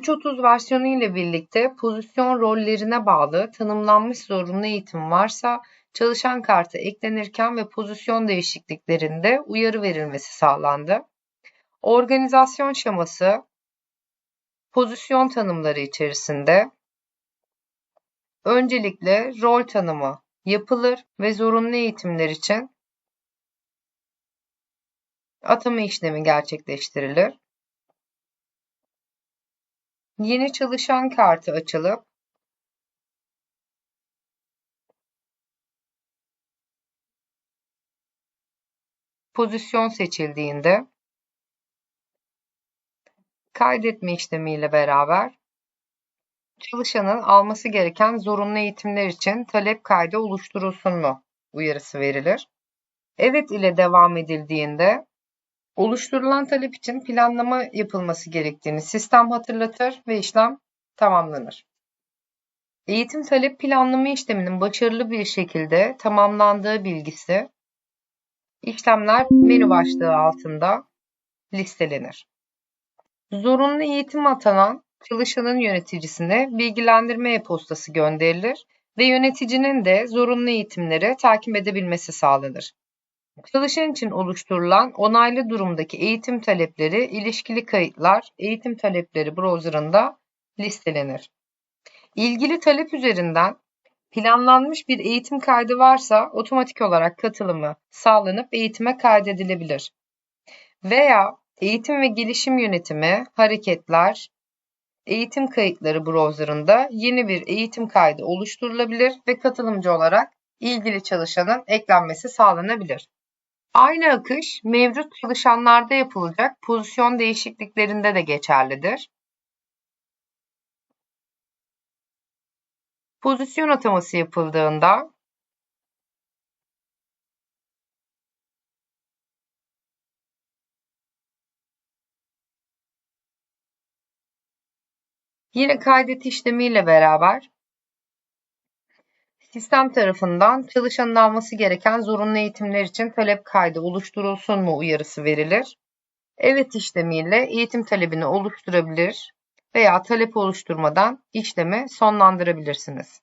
3.30 versiyonu ile birlikte pozisyon rollerine bağlı tanımlanmış zorunlu eğitim varsa çalışan kartı eklenirken ve pozisyon değişikliklerinde uyarı verilmesi sağlandı. Organizasyon şeması pozisyon tanımları içerisinde öncelikle rol tanımı yapılır ve zorunlu eğitimler için atama işlemi gerçekleştirilir. Yeni çalışan kartı açılıp pozisyon seçildiğinde kaydetme işlemiyle beraber çalışanın alması gereken zorunlu eğitimler için talep kaydı oluşturulsun mu uyarısı verilir. Evet ile devam edildiğinde oluşturulan talep için planlama yapılması gerektiğini sistem hatırlatır ve işlem tamamlanır. Eğitim talep planlama işleminin başarılı bir şekilde tamamlandığı bilgisi işlemler menü başlığı altında listelenir. Zorunlu eğitim atanan çalışanın yöneticisine bilgilendirme e-postası gönderilir ve yöneticinin de zorunlu eğitimleri takip edebilmesi sağlanır. Çalışan için oluşturulan onaylı durumdaki eğitim talepleri ilişkili kayıtlar eğitim talepleri browser'ında listelenir. İlgili talep üzerinden planlanmış bir eğitim kaydı varsa otomatik olarak katılımı sağlanıp eğitime kaydedilebilir. Veya eğitim ve gelişim yönetimi, hareketler, eğitim kayıtları browser'ında yeni bir eğitim kaydı oluşturulabilir ve katılımcı olarak ilgili çalışanın eklenmesi sağlanabilir. Aynı akış mevcut çalışanlarda yapılacak pozisyon değişikliklerinde de geçerlidir. Pozisyon ataması yapıldığında yine kaydet işlemiyle beraber Sistem tarafından çalışanın alması gereken zorunlu eğitimler için talep kaydı oluşturulsun mu uyarısı verilir. Evet işlemiyle eğitim talebini oluşturabilir veya talep oluşturmadan işlemi sonlandırabilirsiniz.